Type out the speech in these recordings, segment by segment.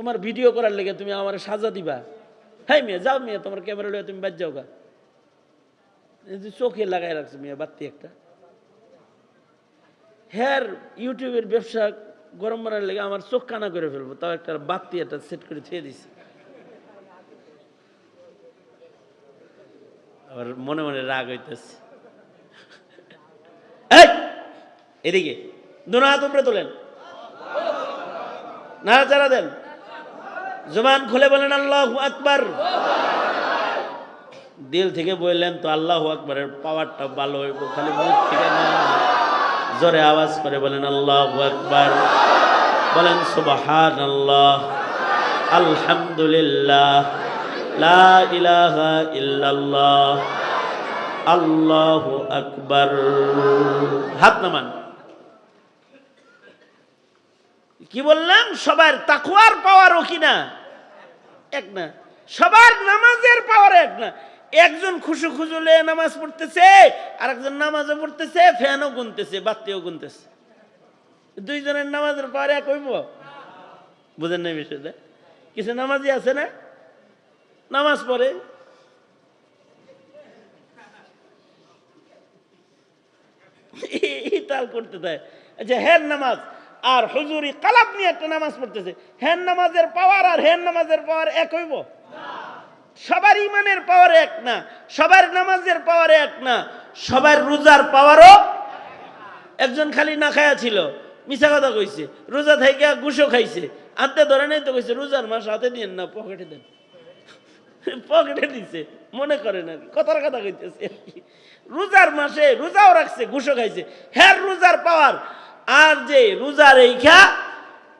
তোমার ভিডিও করার লেগে তুমি আমার সাজা দিবা। হ্যাঁ মেয়ে, যাও মেয়ে, তোমার ক্যামেরা লয়ে তুমি বাদ যাও গা। চোখে লাগাই রাখছো মেয়ে বাত্তি একটা। হ্যার ইউটিউবের ব্যবসা গরম মারার লেগে আমার চোখ কানা করে ফেলব, তাও একটা বাত্তি একটা সেট করে থুয়ে দিছি। আবার মনে মনে রাগ হইতেছে। এদিকে হাত উপরে তোলেন। নাড়াচাড়া দেন। জবান খুলে বলেন, আল্লাহ আকবার। দিল থেকে বললেন, তো আল্লাহ আকবরের পাওয়ারটা ভালো হইব, খালি মুখ থেকে না, জোরে আওয়াজ করে বলেন, আল্লাহ আকবার। বলেন সুবাহান আল্লাহ আলহামদুলিল্লাহ। লা ইলাহা ইল্লাল্লাহ। আল্লাহু আকবার। হাত নামান। কি বললাম? সবার তাকুয়ার পাওয়ারও কিনা? এক না। সবার নামাজের পাওয়ার এক না। একজন খুশু খুজুলে নামাজ পড়তেছে আর একজন নামাজও পড়তেছে, ফ্যানও গুনতেছে, বাত্তিও গুনতেছে। দুইজনের নামাজের পাওয়ার এক হইব? বুঝেন না বিষয়টা? কিছু নামাজি আছে না? নামাজ পড়ে। তাল করতে দেয়। আচ্ছা হ্যান নামাজ। আর হুজুরি কালাপ নিয়ে একটা নামাজ পড়তেছে। হ্যান নামাজের পাওয়ার আর হ্যান নামাজের পাওয়ার এক হইব? সবার ইমানের পাওয়ার এক না, সবার নামাজের পাওয়ার এক না, সবার রোজার পাওয়ারও একজন খালি না খায়া ছিল, মিছা কথা কইছে, রোজা থেকে গুসো খাইছে হাতে ধরে নাই তো কইছে, রোজার মাস হাতে দিন না, পকেটে দেন। পকেটে দিছে, মনে করে না, কথার কথা কইতেছে। রোজার মাসে রোজাও রাখছে গুসো খাইছে। হ্যার রোজার পাওয়ার আর যে রোজার এইখা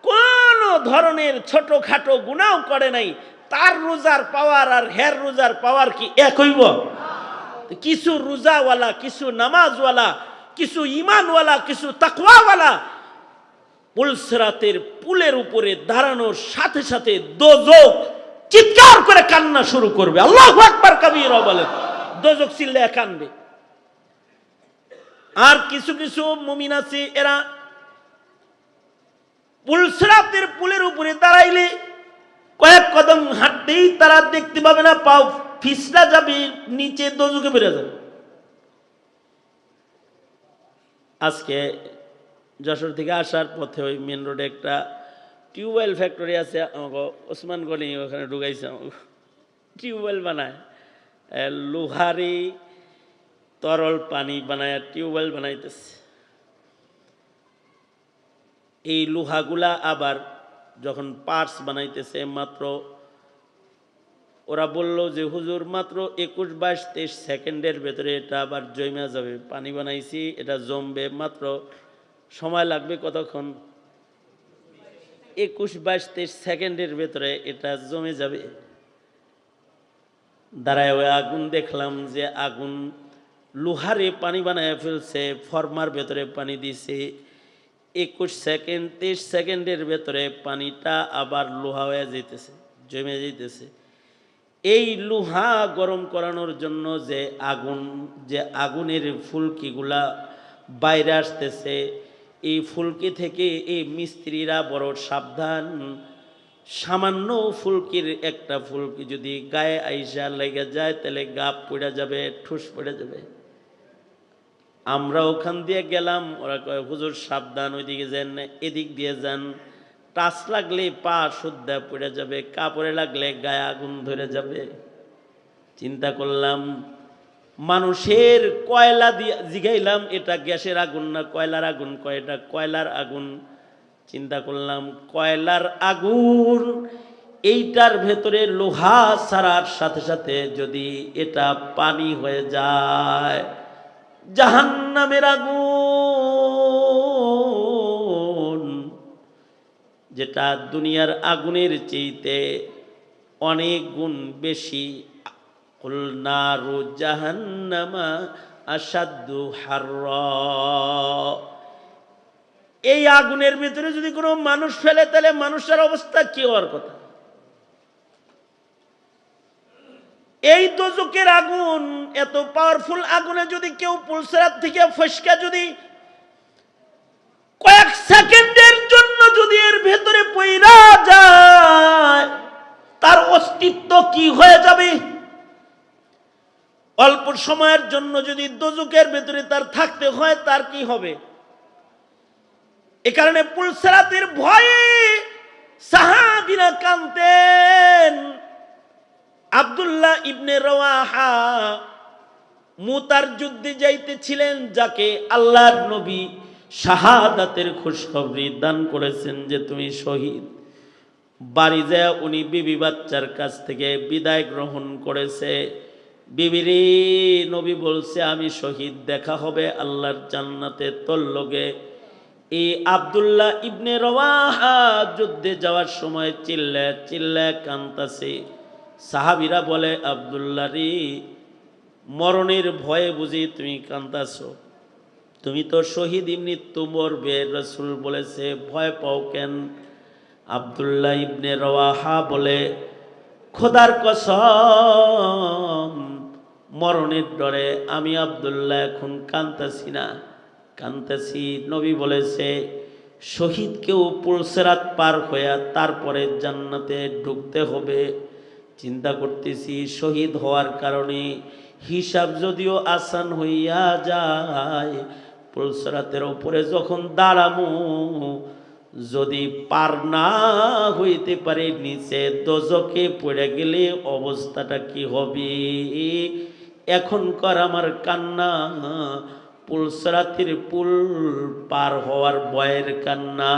কোন ধরনের ছোট খাটো গুণাও করে নাই, তার রোজার পাওয়ার আর হের রোজার পাওয়ার কি এক হইব? কিছু রোজাওয়ালা, কিছু নামাজওয়ালা, কিছু ইমানওয়ালা কিছু তাকওয়াওয়ালা পুলসরাতের পুলের উপরে দাঁড়ানোর সাথে সাথে দোজক চিৎকার করে কান্না শুরু করবে। আল্লাহ আকবার কাবির বলে, দোজক চিল্লে কানবে। আর কিছু কিছু মুমিন আছে, এরা পুলসরাতের পুলের উপরে দাঁড়াইলে কয়েক কদম হাঁটতেই তারা দেখতে পাবে না, পাও ফিসলা যাবে, নিচে দোজকে বেড়ে যাবে। আজকে যশোর থেকে আসার পথে ওই মেন রোডে একটা টিউবওয়েল ফ্যাক্টরি আছে, আমাকে ওসমান গনি ওখানে ঢুকাইছে আমাকে। টিউবওয়েল বানায় লোহারি তরল পানি বানায়, টিউবওয়েল বানাইতেছে। এই লোহাগুলা আবার যখন পার্টস বানাইতেছে মাত্র, ওরা বলল যে, হুজুর, মাত্র একুশ বাইশ তেইশ সেকেন্ডের ভেতরে এটা আবার জমা যাবে। পানি বানাইছি, এটা জমবে, মাত্র সময় লাগবে কতক্ষণ? একুশ বাইশ তেইশ সেকেন্ডের ভেতরে এটা জমে যাবে। দাঁড়ায় ওই আগুন দেখলাম যে, আগুন লোহারে পানি বানায় ফেলছে, ফর্মার ভেতরে পানি দিছে। একুশ সেকেন্ড তেইশ সেকেন্ডের ভেতরে পানিটা আবার লোহা হয়ে যেতেছে জমে যেতেছে এই লোহা গরম করানোর জন্য যে আগুন, যে আগুনের ফুলকিগুলা বাইরে আসতেছে, এই ফুলকি থেকে এই মিস্ত্রিরা বড় সাবধান। সামান্য ফুলকির একটা ফুলকি যদি গায়ে আইসা লেগে যায়, তাহলে গাপ পড়ে যাবে, ঠুস পড়ে যাবে। আমরা ওখান দিয়ে গেলাম ওরা কয় হুজুর সাবধান ওইদিকে যান না, এদিক দিয়ে যান। টাচ লাগলে পা শুদ্ধা পড়ে যাবে কাপড়ে লাগলে গায়ে আগুন ধরে যাবে। চিন্তা করলাম মানুষের কয়লা দিয়ে জিগাইলাম এটা গ্যাসের আগুন না কয়লার আগুন কয় এটা কয়লার আগুন। চিন্তা করলাম কয়লার আগুন এইটার ভেতরে লোহা ছাড়ার সাথে সাথে যদি এটা পানি হয়ে যায় জাহান্নামের আগুন, যেটা দুনিয়ার আগুনের চেয়েতে অনেক গুণ বেশি। জাহান্নামা আসাদু হার এই আগুনের ভিতরে যদি কোনো মানুষ ফেলে, তাহলে মানুষের অবস্থা কি হওয়ার কথা? এই দোজকের আগুন, এত পাওয়ারফুল আগুনে যদি কেউ পুলসরাত থেকে ফসকা যদি কয়েক সেকেন্ডের জন্য যদি এর ভেতরে পইরা যায়, তার অস্তিত্ব কি হয়ে যাবে? অল্প সময়ের জন্য যদি দোজকের ভেতরে তার থাকতে হয়, তার কি হবে? এ কারণে পুলসেরাতের ভয়ে সাহাবিরা কানতেন আব্দুল্লাহ ইবনে রওয়াহা মুতার যুদ্ধে যাইতেছিলেন, যাকে আল্লাহর নবী শাহাদাতের খুশখবরি দান করেছেন যে তুমি শহীদ। বাড়ি যায় উনি বিবি বাচ্চার কাছ থেকে বিদায় গ্রহণ করেছে। বিবিরি নবী বলছে, আমি শহীদ, দেখা হবে আল্লাহর জান্নাতে তোর লগে। এই আবদুল্লাহ ইবনে রওয়াহা যুদ্ধে যাওয়ার সময় চিল্লা চিল্লা কান্তাছে সাহাবিরা বলে আবদুল্লাহ রে মরণের ভয়ে বুঝি তুমি কান্তাছ তুমি তো শহীদ মৃত্যু মরবে রসুল বলেছে, ভয় পাও কেন? আবদুল্লাহ ইবনে রওয়াহা বলে, খোদার কসম, মরণের ডরে আমি আবদুল্লাহ এখন কান্তাছি না। কান্তাছি নবী বলেছে, শহীদকেও পুলসেরাত পার হইয়া তারপরে জান্নাতে ঢুকতে হবে। চিন্তা করতেছি, শহীদ হওয়ার কারণে হিসাব যদিও আসান হইয়া যায়, পুলসরাতের উপরে যখন দাঁড়ামু, যদি পার না হইতে পারে, নিচে দজকে পড়ে গেলে অবস্থাটা কি হবে? এখনকার আমার কান্না, পুলসরাতের পুল পার হওয়ার বয়ের কান্না।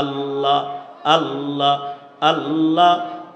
আল্লাহ আল্লাহ আল্লাহ।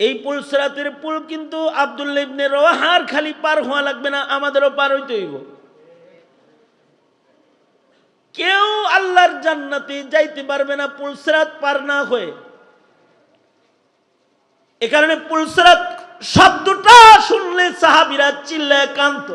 এই পুল সেরাতের পুল কিন্তু আবদুল্লিবনের রওয়াহার খালি পার হওয়া লাগবে না, আমাদেরও পার হইতে হইব। কেউ আল্লাহর জান্নাতে যাইতে পারবে না পুলসরাত পার না হয়ে। এ কারণে পুলসরাত শব্দটা শুনলে সাহাবিরা চিল্লায় কান্ত